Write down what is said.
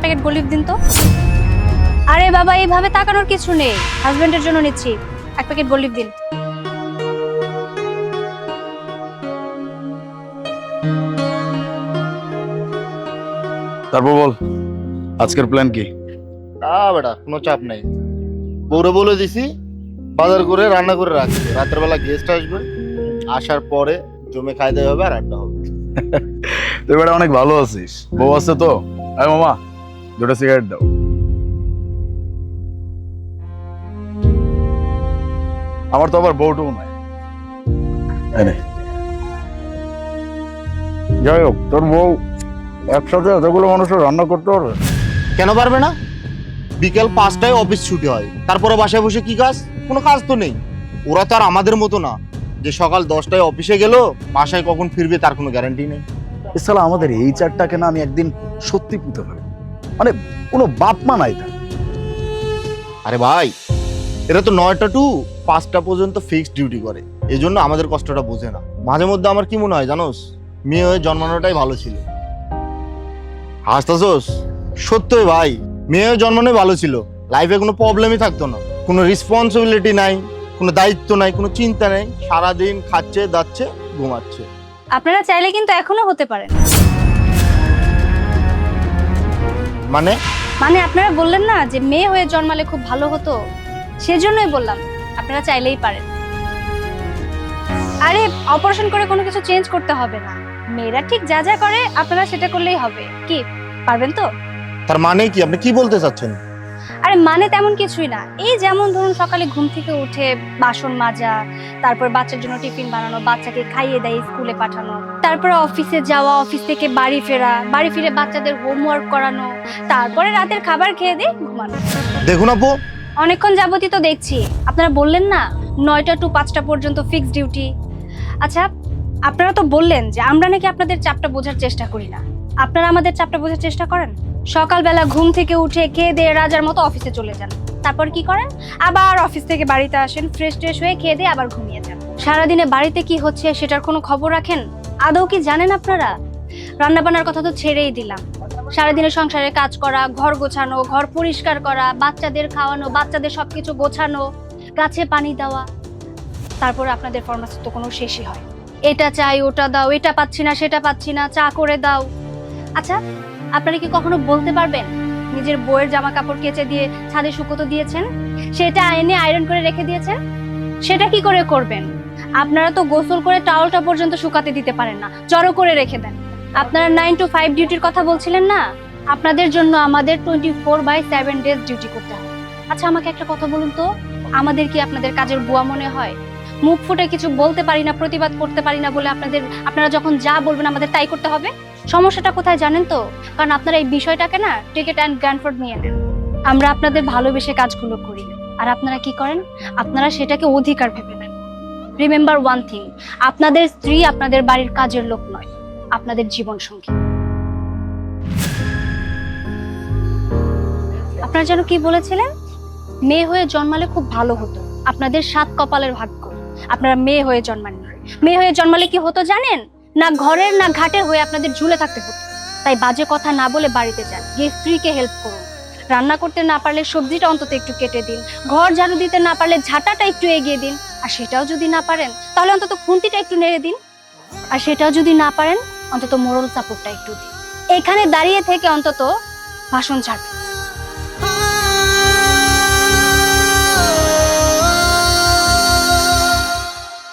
Packet গলিভ দিন তো? আরে বাবা এইভাবে তাকানোর কিছু নেই। হাজবেন্ডের জন্য নিচ্ছি। এক প্যাকেট গলিভ দিন। তারপর বল আজকের প্ল্যান কি? না বেটা কোনো চাপ নাই। বউরে বলে দিছি বাজার করে রান্না করে রাখছি রাতের বেলা গেস্ট আসবে আসার পরে জমে খাই দেওয়া হবে আর আড্ডা হবে। তুই বেটা অনেক ভালো আছিস। বউ আছে তো? আরে মামা। দুটো সিগারেট দাও। আমার তো আবার বউটুকু নাই। যাই হোক তোর বউ একসাথে এতগুলো মানুষের রান্না করতে পারবে? কেন পারবে না? বিকেল পাঁচটায় অফিস ছুটি হয় তারপরে বাসায় বসে কি কাজ? কোনো কাজ তো নেই। ওরা তো আর আমাদের মতো না যে সকাল দশটায় অফিসে গেল বাসায় কখন ফিরবে তার কোনো গ্যারান্টি নেই। এছাড়া আমাদের এই চারটাকে না আমি একদিন সত্যি পুঁতে ফেলব মানে কোনো বাপ মা নাই তার। আরে ভাই এরা তো নয়টা টু পাঁচটা পর্যন্ত ফিক্সড ডিউটি করে। এই জন্য আমাদের কষ্টটা বোঝে না। মাঝে মধ্যে আমার কি মনে হয় জানোস? মেয়ে হয়ে জন্মানোটাই ভালো ছিল। হাসতাছোস সত্যই ভাই মেয়ে হয়ে জন্মানোই ভালো ছিল। লাইফে কোনো প্রবলেমই থাকতো না। কোনো রেসপন্সিবিলিটি নাই কোনো দায়িত্ব নাই কোনো চিন্তা নেই। সারাদিন খাচ্ছে দাচ্ছে ঘুমাচ্ছে। আপনারা চাইলে কিন্তু এখনও হতে পারেন। মানে? মানে আপনারা বললেন না যে মেয়ে হয়ে জন্মালে খুব ভালো হতো? সেজন্যই বললাম আপনারা চাইলেই পারেন। আরে অপারেশন করে কোনো কিছু চেঞ্জ করতে হবে না। মেয়েরা ঠিক যা যা করে আপনারা সেটা করলেই হবে। কি পারবেন তো? তার মানে কি? আপনি কি বলতে চাচ্ছেন? আরে মানে তেমন কিছুই না। এই যেমন ধরুন সকালে ঘুম থেকে উঠে বাসন মাজা তারপর বাচ্চার জন্য টিফিন বানানো বাচ্চাকে খাইয়ে দেয় স্কুলে পাঠানো তারপরে অফিসে যাওয়া অফিস থেকে বাড়ি ফেরা বাড়ি ফিরে বাচ্চাদের হোমওয়ার্ক করানো তারপরে রাতের খাবার খেয়ে দিয়ে ঘুমানো। দেখুন আপু। অনেকক্ষণ যাবতই তো দেখছি। আপনারা বললেন না নয়টা টু পাঁচটা পর্যন্ত ফিক্সড ডিউটি আচ্ছা আপনারা তো বললেন যে আমরা নাকি আপনাদের চাপটা বোঝার চেষ্টা করি না। আপনারা আমাদের চাপটা বোঝার চেষ্টা করেন? সকালবেলা ঘুম থেকে উঠে খেয়ে দিয়ে রাজার মতো অফিসে চলে যান। তারপর কি করেন? আবার অফিস থেকে বাড়িতে আসেন ফ্রেশ ট্রেশ হয়ে খেয়ে দিয়ে আবার ঘুমিয়ে যান। সারাদিনে বাড়িতে কি হচ্ছে সেটার কোনো খবর রাখেন? আদৌ কি জানেন আপনারা? রান্নাবান্নার কথা তো ছেড়েই দিলাম। সারাদিনে সংসারে কাজ করা, ঘর গোছানো, ঘর পরিষ্কার করা, বাচ্চাদের খাওয়ানো, বাচ্চাদের সবকিছু গোছানো, গাছে পানি দেওয়া। তারপরে আপনাদের ফরমাস তো কোনো শেষই হয়। এটা চাই, ওটা দাও, এটা পাচ্ছি না, সেটা পাচ্ছি না, চা করে দাও। আচ্ছা আপনারা কি কখনো বলতে পারবেন নিজের বইয়ের জামা কাপড় কেচে দিয়ে ছাদে শুকোতে দিয়েছেন? সেটা এনে আয়রন করে রেখে দিয়েছেন? সেটা কি করে করবেন? আপনারা তো গোসল করে টাওয়ালটা পর্যন্ত শুকাতে দিতে পারেন না, জড়ো করে রেখে দেন। আপনারা নাইন টু ফাইভ ডিউটির কথা বলছিলেন না? আপনাদের জন্য আমাদের twenty four by seven days duty করতে হয় আচ্ছা আমাকে একটা কথা বলুন তো। আমাদের কি আপনাদের কাজের বুয়া মনে হয়? মুখ ফুটে কিছু বলতে পারি না, প্রতিবাদ করতে পারি না বলে আপনাদের, আপনারা যখন যা বলবেন আমাদের তাই করতে হবে? সমস্যাটা কোথায় জানেন তো? কারণ আপনারা এই বিষয়টাকে না, টিকেট অ্যান্ড গ্র্যান্ডফোর্ড নিয়ে নেন। আমরা আপনাদের ভালোবেসে কাজগুলো করি। আর আপনারা কি করেন? আপনারা সেটাকে অধিকার ভেবে নেন। রিমেম্বার ওয়ান থিং আপনাদের স্ত্রী আপনাদের বাড়ির কাজের লোক নয়, আপনাদের জীবন সঙ্গী। আপনারা যেন কি বলেছিলেন? মেয়ে হয়ে জন্মালে খুব ভালো হতো। আপনাদের সাত কপালের ভাগ্য। আপনারা মেয়ে হয়ে জন্মাননি। মেয়ে হয়ে জন্মালে কি হতো জানেন? না ঘরের, না ঘাটের হয়ে আপনাদের ঝুলে থাকতে হতো। তাই বাজে কথা না বলে বাড়িতে যান। গিয়ে স্ত্রীকে হেল্প করুন। রান্না করতে না পারলে সবজিটা অন্তত একটু কেটে দিন। ঘর ঝাড়ু দিতে না পারলে ঝাঁটাটা একটু এগিয়ে দিন। আর সেটাও যদি না পারেন, তাহলে অন্তত খুন্তিটা একটু নেড়ে দিন। আর সেটাও যদি না পারেন, অন্তত মোরল সাপোর্টটা একটু দিন। এখানে দাঁড়িয়ে থেকে অন্তত ভাষণ ছাড়বেন